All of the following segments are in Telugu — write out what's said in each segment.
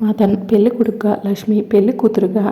అతను పెళ్ళి కొడుకుగా లక్ష్మి పెళ్ళి కూతురుగా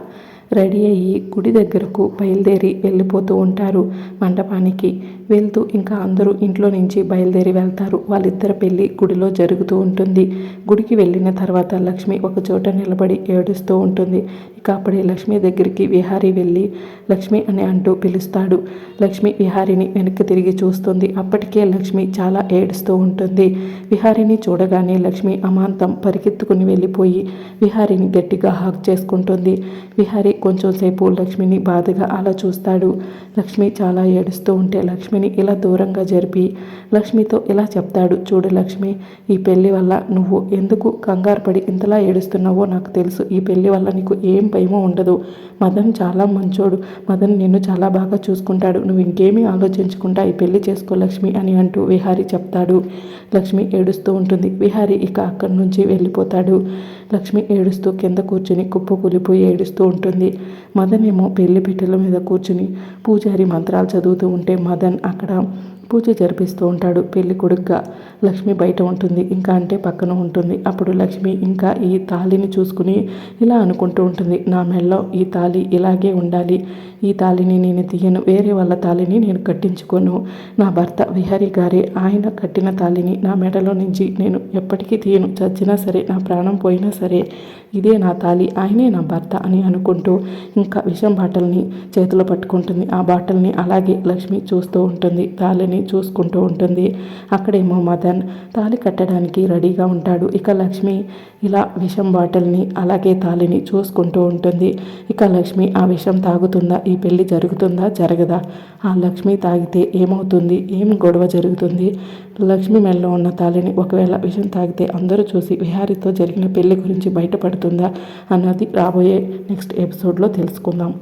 రెడీ అయ్యి గుడి దగ్గరకు బయలుదేరి వెళ్ళిపోతూ ఉంటారు మండపానికి వెళ్తూ ఇంకా అందరూ ఇంట్లో నుంచి బయలుదేరి వెళ్తారు. వాళ్ళిద్దరి పెళ్ళి గుడిలో జరుగుతూ ఉంటుంది. గుడికి వెళ్ళిన తర్వాత లక్ష్మి ఒక చోట నిలబడి ఏడుస్తూ ఉంటుంది. ఇక అప్పుడే లక్ష్మి దగ్గరికి విహారీ వెళ్ళి లక్ష్మి అని అంటూ పిలుస్తాడు. లక్ష్మి విహారిని వెనక్కి తిరిగి చూస్తుంది. అప్పటికే లక్ష్మి చాలా ఏడుస్తూ ఉంటుంది. విహారిని చూడగానే లక్ష్మి అమాంతం పరిగెత్తుకుని వెళ్ళిపోయి విహారిని గట్టిగా హాక్ చేసుకుంటుంది. విహారి కొంచెం సేపు లక్ష్మిని బాధగా అలా చూస్తాడు. లక్ష్మి చాలా ఏడుస్తూ ఉంటే లక్ష్మిని ఇలా దూరంగా జరిపి లక్ష్మితో ఇలా చెప్తాడు. చూడు లక్ష్మి ఈ పెళ్ళి వల్ల నువ్వు ఎందుకు కంగారు పడి ఇంతలా ఏడుస్తున్నావో నాకు తెలుసు. ఈ పెళ్ళి వల్ల నీకు ఏం భయమో ఉండదు. మదన్ చాలా మంచోడు. మదన్ నిన్ను చాలా బాగా చూసుకుంటాడు. నువ్వు ఇంకేమీ ఆలోచించకుండా ఈ పెళ్ళి చేసుకో లక్ష్మి అని అంటూ విహారి చెప్తాడు. లక్ష్మి ఏడుస్తూ ఉంటుంది. విహారి ఇక అక్కడి నుంచి వెళ్ళిపోతాడు. లక్ష్మి ఏడుస్తూ కింద కూర్చుని కుప్ప కూలిపోయి ఏడుస్తూ ఉంటుంది. మదన్ ఏమో పెళ్ళి పీటల మీద కూర్చుని పూజారి మంత్రాలు చదువుతూ ఉంటే మదన్ అక్కడ పూజ జరిపిస్తూ ఉంటాడు పెళ్ళి కొడుకుగా. లక్ష్మి బయట ఉంటుంది ఇంకా అంటే పక్కన ఉంటుంది. అప్పుడు లక్ష్మి ఇంకా ఈ తాళిని చూసుకుని ఇలా అనుకుంటూ ఉంటుంది. నా మెడలో ఈ తాళి ఇలాగే ఉండాలి. ఈ తాళిని నేను తీయను వేరే వాళ్ళ తాళిని నేను కట్టించుకోను. నా భర్త విహరి గారే ఆయన కట్టిన తాళిని నా మెడలో నుంచి నేను ఎప్పటికీ తీయను. చచ్చినా సరే నా ప్రాణం పోయినా సరే ఇదే నా తాళి ఆయనే నా భర్త అని అనుకుంటూ ఇంకా విషం బాటల్ని చేతిలో పట్టుకుంటుంది. ఆ బాటల్ని అలాగే లక్ష్మి చూస్తూ ఉంటుంది తాళిని చూసుకుంటూ ఉంటుంది. అక్కడేమో మదన్ తాళి కట్టడానికి రెడీగా ఉంటాడు. ఇక లక్ష్మి ఇలా విషం బాటిల్ని అలాగే తాళిని చూసుకుంటూ ఉంటుంది. ఇక లక్ష్మి ఆ విషం తాగుతుందా? ఈ పెళ్ళి జరుగుతుందా? జరగదా? ఆ లక్ష్మి తాగితే ఏమవుతుంది? ఏం గొడవ జరుగుతుంది? లక్ష్మి మెల్లో ఉన్న తాళిని ఒకవేళ విషం తాగితే అందరూ చూసి విహారితో జరిగిన పెళ్ళి గురించి బయటపడుతుందా? అన్నది రాబోయే నెక్స్ట్ ఎపిసోడ్లో తెలుసుకుందాం.